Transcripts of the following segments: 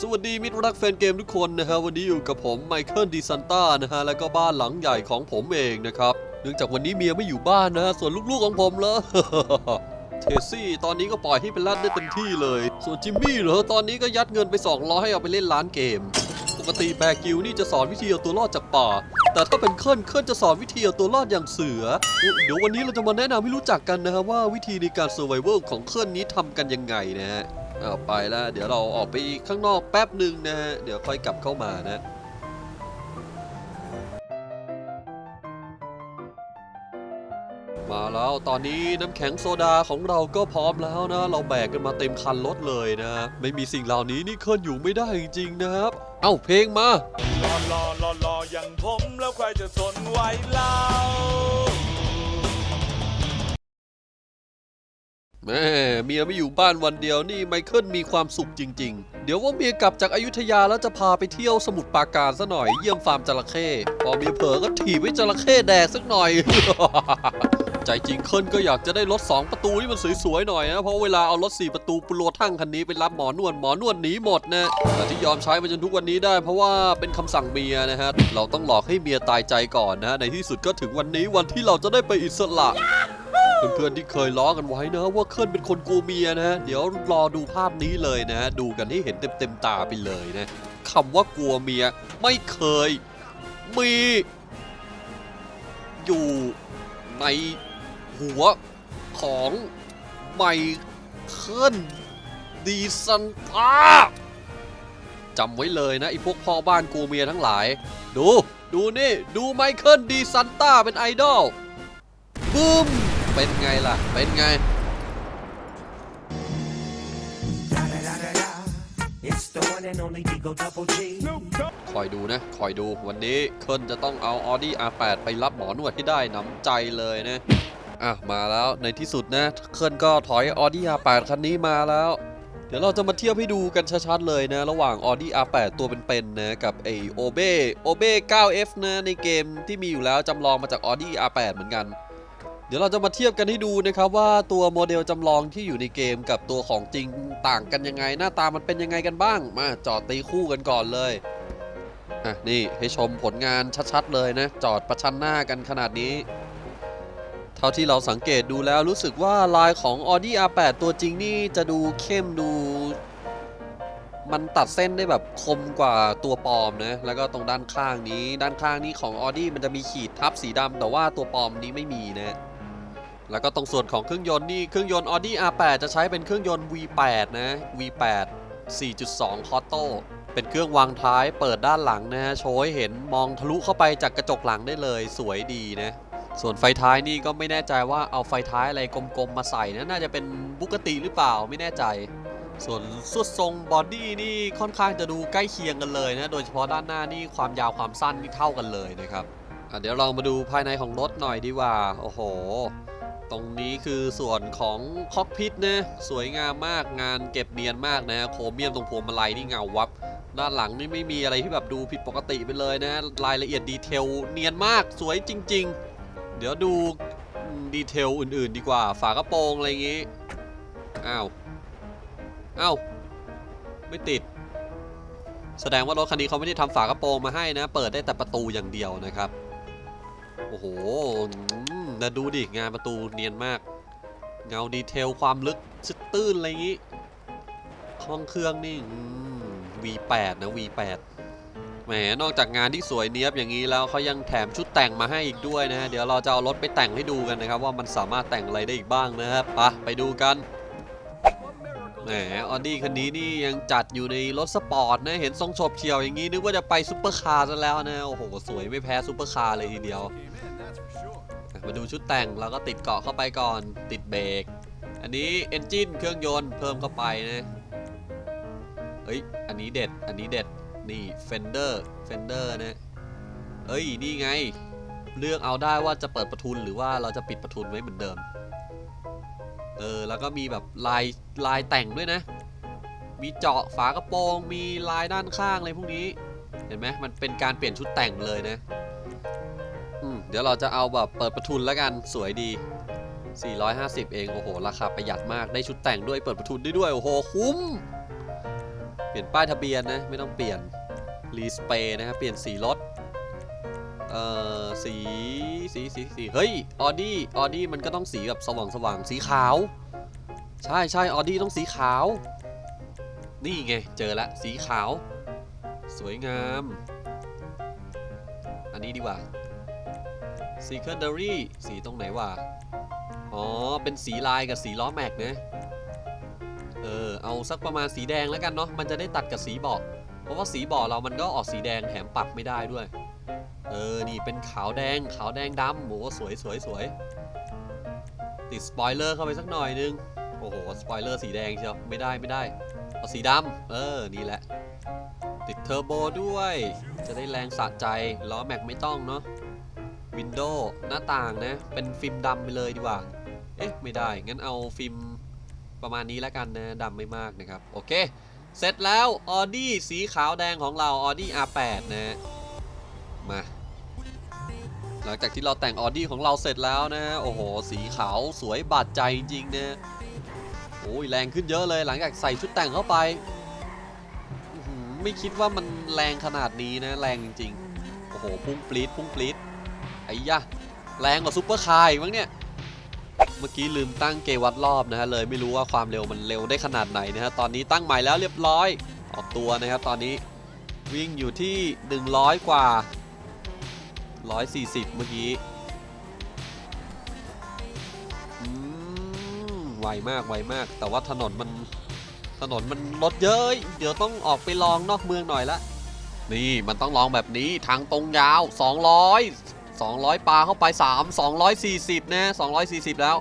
สวัสดีมิตรรักแฟนเกมทุกคนนะฮะวันนี้อยู่กับผมไมเคิลดีซันต้านะฮะแล้วก็บ้านหลังใหญ่ของผมเองนะครับเนื่องจากวันนี้เมียไม่อยู่บ้านนะฮะส่วนลูกๆของผมเหรอเทซี่ตอนนี้ก็ปล่อยให้เป็นลั่นได้เต็มที่เลย ส่วนจิมมี่เหรอตอนนี้ก็ยัดเงินไป200ให้เอาไปเล่นร้านเกม ปกติแบกิวนี่จะสอนวิธีเอาตัวรอดจากป่า แต่ถ้าเป็นเคิลเคิลจะสอนวิธีเอาตัวรอดอย่างเสือ เดี๋ยววันนี้เราจะมาแนะนำให้รู้จักกันนะฮะว่าวิธีในการเซอร์ไวเวลของเคิลนนี้ทำกันยังไงนะฮะ เอาไปแล้วเดี๋ยวเราออกไปข้างนอกแป๊บหนึ่งนะฮะเดี๋ยวค่อยกลับเข้ามานะมาแล้วตอนนี้น้ำแข็งโซดาของเราก็พร้อมแล้วนะ เราแบกกันมาเต็มคันรถเลยนะ ไม่มีสิ่งเหล่านี้นี่เคลื่อนอยู่ไม่ได้จริงๆนะครับ เอ้าเพลงมารอรอรอรออย่างผมแล้วใครจะสนไหวเล่า แม่เมียไม่อยู่บ้านวันเดียวนี่ไมเคิลมีความสุขจริง ๆ เดี๋ยวว่าเมียกลับจากอายุทยาแล้วจะพาไปเที่ยวสมุทรปราการซะหน่อยเยี่ยมฟาร์มจระเข้พอเมียเผลอก็ถีบไว้จระเข้แดกสักหน่อย ใจจริงเคิลก็อยากจะได้รถ 2 ประตูที่มันสวยๆหน่อยนะเพราะเวลาเอารถ 4 ประตูปุโรทั่งคันนี้ไปรับหมอนวดหมอนวดหนีหมดนะแต่ที่ยอมใช้มาจนทุกวันนี้ได้ เพราะว่าเป็นคำสั่งเมียนะฮะเราต้องหลอกให้เมียตายใจก่อนนะในที่สุดก็ถึงวันนี้วันที่เราจะได้ไปอิสระ เพื่อนๆที่เคยล้อกันไว้นะว่าเคิลเป็นคนกูเมียนะเดี๋ยวรอดูภาพนี้เลยนะ ดูกันให้เห็นเต็มๆตาไปเลยนะคำว่ากลัวเมียไม่เคย มี อยู่ในหัวของไมเคิลดีซันตาจำไว้เลยนะไอพวกพ่อบ้านกูเมียทั้งหลาย ดู ดูนี่ ดูไมเคิลดีซันต้าเป็นไอดอลบูม เป็นไงล่ะ เป็นไง It's the one and only Digo Double G. คอยดูนะ คอยดูวันนี้เคิลจะต้องเอา Audi R8 ไปรับหมอนวดให้ได้หนำใจเลยนะ อะ มาแล้วในที่สุดนะ เคิลก็ถอย Audi R8 คันนี้มาแล้ว เดี๋ยวเราจะมาเทียบให้ดูกันชัดๆเลยนะ ระหว่าง Audi R8 ตัวเป็นๆนะ กับไอโอเบ้โอเบ้ 9F นะ ในเกมที่มีอยู่แล้วจำลองมาจาก Audi R8 เหมือนกันเดี๋ยวเราจะมาเทียบกันให้ดูนะครับว่าตัวโมเดลจำลองที่อยู่ในเกมกับตัวของจริงต่างกันยังไง หน้าตามันเป็นยังไงกันบ้าง มาจอดตีคู่กันก่อนเลยอะนี่ให้ชมผลงานชัดๆเลยนะ จอดประชันหน้ากันขนาดนี้ เท่าที่เราสังเกตดูแล้วรู้สึกว่าลายของ Audi R8 ตัวจริงนี่จะดูเข้มดู มันตัดเส้นได้แบบคมกว่าตัวปลอมนะ แล้วก็ตรงด้านข้างนี้ ด้านข้างนี้ของ Audi มันจะมีขีดทับสีดำแต่ว่าตัวปลอมนี้ไม่มีนะ แล้วก็ตรงส่วนของเครื่องยนต์นี่เครื่องยนต์ Audi R8 จะใช้เป็นเครื่องยนต์ V8 นะ V8 4.2คอโต้เป็นเครื่องวางท้ายเปิดด้านหลังนะฮะโชว์เห็นมองทะลุเข้าไปจากกระจกหลังได้เลยสวยดีนะส่วนไฟท้ายนี่ก็ไม่แน่ใจว่าเอาไฟท้ายอะไรกลมๆมาใส่นะน่าจะเป็นบุกติหรือเปล่าไม่แน่ใจ ส่วนสุดทรงบอดี้นี่ค่อนข้างจะดูใกล้เคียงกันเลยนะโดยเฉพาะด้านหน้านี่ความยาวความสั้นนี่เท่ากันเลยนะครับเดี๋ยวเรามาดูภายในของรถหน่อยดีกว่า โอ้โห ตรงนี้คือส่วนของคอกพิทนะสวยงามมากงานเก็บเนียนมากนะโครเมียมตรงพวงมาลัยนี่เงาวับ ด้านหลังนี่ไม่มีอะไรที่แบบดูผิดปกติไปเลยนะ รายละเอียดดีเทลเนียนมากสวยจริง ๆ เดี๋ยวดูดีเทลอื่นๆ ดีกว่า ฝากระโปรงอะไรอย่างงี้อ้าวอ้าวไม่ติด แสดงว่ารถคันนี้เขาไม่ได้ทำฝากระโปรงมาให้นะ เปิดได้แต่ประตูอย่างเดียวนะครับ โอ้โหอืมแต่ดูดิงานประตูเนียนมาก เงาดีเทลความลึกชิดตื้นอะไรอย่างงี้ห้องเครื่องนี่ V8 นะ V8 แหม นอกจากงานที่สวยเนี้ยบอย่างนี้แล้วเขายังแถมชุดแต่งมาให้อีกด้วยนะฮะ เดี๋ยวเราจะเอารถไปแต่งให้ดูกันนะครับ ว่ามันสามารถแต่งอะไรได้อีกบ้างนะครับปะไปดูกันแหมออดี้คันนี้นี่ยังจัดอยู่ในรถสปอร์ตนะ เห็นทรงโฉบเฉี่ยวอย่างนี้นึกว่าจะไปซุปเปอร์คาร์ซะแล้วนะ โอ้โห สวยไม่แพ้ซุปเปอร์คาร์เลยทีเดียว มาดูชุดแต่งเราก็ติดเกาะเข้าไปก่อน ติดเบรก อันนี้เอนจินเครื่องยนต์เพิ่มเข้าไปนะเอ้ย อันนี้เด็ด อันนี้เด็ด นี่เฟนเดอร์เฟนเดอร์นะ เอ้ย นี่ไง เลือกเอาได้ว่าจะเปิดประทุนหรือว่าเราจะปิดประทุนไว้เหมือนเดิม เออ แล้วก็มีแบบลายลายแต่งด้วยนะ มีเจาะฝากระโปรง มีลายด้านข้างอะไรพวกนี้ เห็นไหมมันเป็นการเปลี่ยนชุดแต่งเลยนะ เดี๋ยวเราจะเอาแบบเปิดประทุนแล้วกันสวยดี 450 เองโอ้โห ราคาประหยัดมากได้ชุดแต่งด้วยเปิดประทุนได้ด้วยโอ้โหคุ้ม เปลี่ยนป้ายทะเบียนนะไม่ต้องเปลี่ยนรีสเปย์นะครับเปลี่ยนสีรถเอ่อสีสีสีสีเฮ้ยออดี้ออดี้มันก็ต้องสีแบบสว่างสว่างสีขาว ใช่ใช่ออดี้ต้องสีขาว นี่ไงเจอละสีขาว สวยงาม อันนี้ดีกว่า secondary สีตรงไหนวะ อ๋อ เป็นสีลายกับสีล้อแม็กนะ เออ เอาสักประมาณสีแดงแล้วกันเนาะ มันจะได้ตัดกับสีเบาะเพราะว่าสีเบาะเรามันก็ออกสีแดงแถมปรับไม่ได้ด้วย เออ นี่เป็นขาวแดง ขาวแดงดำโหสวยสวยสวยติดสปอยเลอร์เข้าไปสักหน่อยนึง โอ้โห สปอยเลอร์สีแดงเชียว ไม่ได้ไม่ได้ เอาสีดำ เออ นี่แหละ ติดเทอร์โบด้วย จะได้แรงสะใจ ล้อแม็กไม่ต้องเนาะ วินโดว์หน้าต่างนะ เป็นฟิล์มดำไปเลยดีกว่า เอ๊ะ ไม่ได้ งั้นเอาฟิล์มประมาณนี้แล้วกันนะดำไม่มากนะครับ โอเค เสร็จแล้ว Audi สีขาวแดงของเรา Audi R8 นะ มา หลังจากที่เราแต่ง Audi ของเราเสร็จแล้วนะ โอ้โห สีขาวสวยบาดใจจริงๆนะโอ้ยแรงขึ้นเยอะเลยหลังจากใส่ชุดแต่งเข้าไป ไม่คิดว่ามันแรงขนาดนี้นะ แรงจริงๆ โอ้โห พุ่งปรี๊ดพุ่งปรี๊ด ไอ้ยะแรงกว่าซุปเปอร์คาร์อีกมั้งเนี่ย เมื่อกี้ลืมตั้งเกวัดรอบนะฮะเลยไม่รู้ว่าความเร็วมันเร็วได้ขนาดไหนนะฮะตอนนี้ตั้งใหม่แล้วเรียบร้อย ออกตัวนะครับตอนนี้วิ่งอยู่ที่ 100 กว่า 140 เมื่อกี้ไวมากไวมาก แต่ว่าถนนมันถนนมันรถเยอะเอ้ยเดี๋ยวต้องออกไปลองนอกเมืองหน่อยละ นี่มันต้องลองแบบนี้ทางตรงยาว 200 200 ปลาเข้าไป 3 240 นะ 240 แล้ว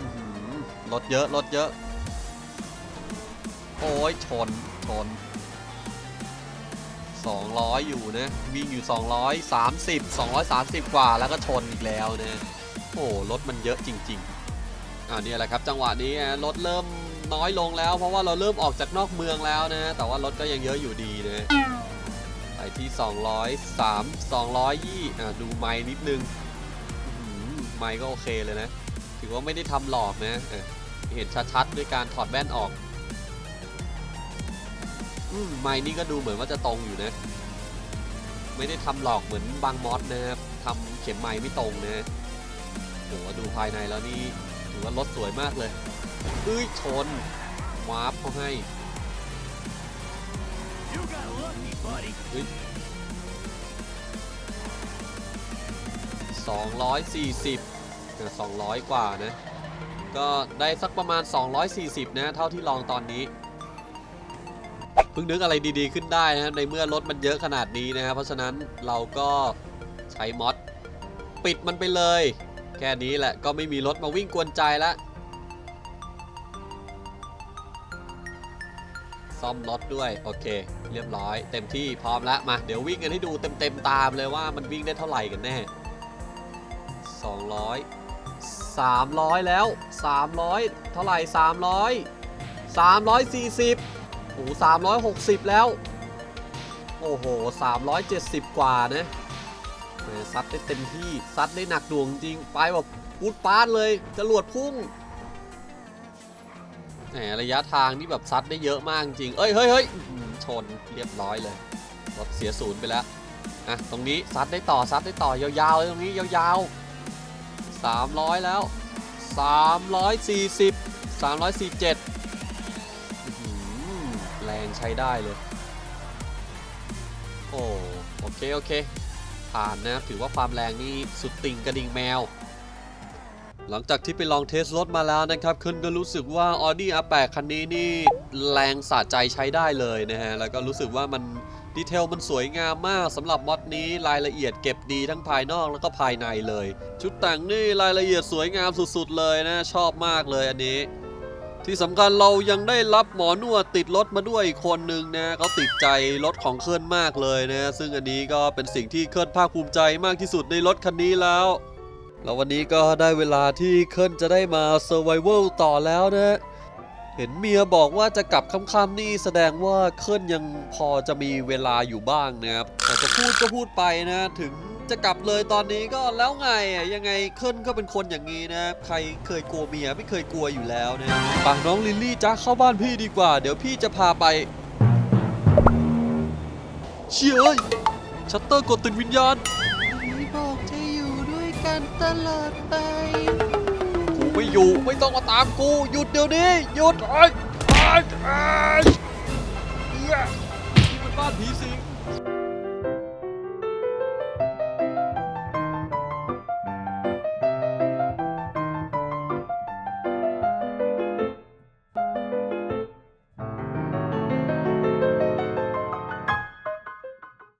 อื้อหือรถเยอะรถเยอะ โอ้ยชนชน 200 อยู่นะ วิ่งอยู่ 230 230 กว่าแล้วก็ชนอีกแล้วนะ โอ้รถมันเยอะจริง ๆอ่านี่แหละครับ จังหวะนี้รถเริ่มน้อยลงแล้ว เพราะว่าเราเริ่มออกจากนอกเมืองแล้วนะ แต่ว่ารถก็ยังเยอะอยู่ดี ที่ 203 220อะดูไม้นิดนึงไม้ก็โอเคเลยนะ ถือว่าไม่ได้ทำหลอกนะเห็นชัดๆด้วยการถอดแว่นออกอืมไม้นี่ก็ดูเหมือนว่าจะตรงอยู่นะ ไม่ได้ทำหลอกเหมือนบางมอสนะครับทำเข็มไม้ไม่ตรงนะโหดูภายในแล้วนี่ถือว่ารถสวยมากเลยเอ้ยชนวาร์ปเขาให้ 240เออ200กว่านะ ก็ได้สักประมาณ 240 นะ เท่าที่ลองตอนนี้ เพิ่งนึกอะไรดีๆขึ้นได้นะในเมื่อรถมันเยอะขนาดนี้นะครับ เพราะฉะนั้นเราก็ใช้มอดปิดมันไปเลย แค่นี้แหละก็ไม่มีรถมาวิ่งกวนใจแล้ว ซ่อมรถด้วยโอเค เรียบร้อย เต็มที่พร้อมแล้วมาเดี๋ยววิ่งกันให้ดูเต็มๆตามเลยว่ามันวิ่งได้เท่าไหร่กันแน่ 200 300 แล้ว 300 เท่าไหร่ 300 340โอ้โห360 แล้ว โอ้โห 370 กว่านะซัดได้เต็มที่ซัดได้หนักหน่วงจริงไปแบบพูดปาดเลยจรวดพุ่ง แหมระยะทางนี่แบบซัดได้เยอะมากจริง เอ้ยเฮ้ยเฮ้ยชนเรียบร้อยเลย รถเสียศูนย์ไปแล้ว อะ ตรงนี้ซัดได้ต่อซัดได้ต่อยาวๆเลยตรงนี้ยาวๆ 300 แล้ว 340 347อื้อหือแรงใช้ได้เลย โอ้โอเค โอเค ผ่านนะ ถือว่าความแรงนี่สุดติ่งกระดิ่งแมว หลังจากที่ไปลองเทสรถมาแล้วนะครับคุณก็รู้สึกว่า Audi R8 คันนี้นี่แรงสะใจใช้ได้เลยนะฮะ แล้วก็รู้สึกว่ามันดีเทลมันสวยงามมากสำหรับมอดนี้รายละเอียดเก็บดีทั้งภายนอกแล้วก็ภายในเลย ชุดแต่งนี่รายละเอียดสวยงามสุดๆเลยนะ ชอบมากเลยอันนี้ ที่สำคัญเรายังได้รับหมอนวดติดรถมาด้วยคนหนึ่งนะเขาติดใจรถของเคลื่อนมากเลยนะ ซึ่งอันนี้ก็เป็นสิ่งที่เคลื่อนภาคภูมิใจมากที่สุดในรถคันนี้แล้ว แล้ววันนี้ก็ได้เวลาที่เคิลจะได้มาเซอร์ไวเวลต่อแล้วนะ เห็นเมียบอกว่าจะกลับค่ำๆนี่แสดงว่าเคิลยังพอจะมีเวลาอยู่บ้างนะครับ แต่จะพูดก็พูดไปนะ ถึงจะกลับเลยตอนนี้ก็แล้วไงยังไงเคิลก็เป็นคนอย่างนี้นะ ใครเคยกลัวเมียไม่เคยกลัวอยู่แล้วนะป่ะน้องลิลลี่จ้าเข้าบ้านพี่ดีกว่า เดี๋ยวพี่จะพาไป เชี่ยเอ้ยชัตเตอร์กดติดวิญญาณ ลอดไปกูไม่อยู่ไม่ต้องมาตามกูหยุดเดี๋ยวนี้หยุดไอ้ไอ้ไอ้เฮ้ยนี่เป็นบ้านผีสิง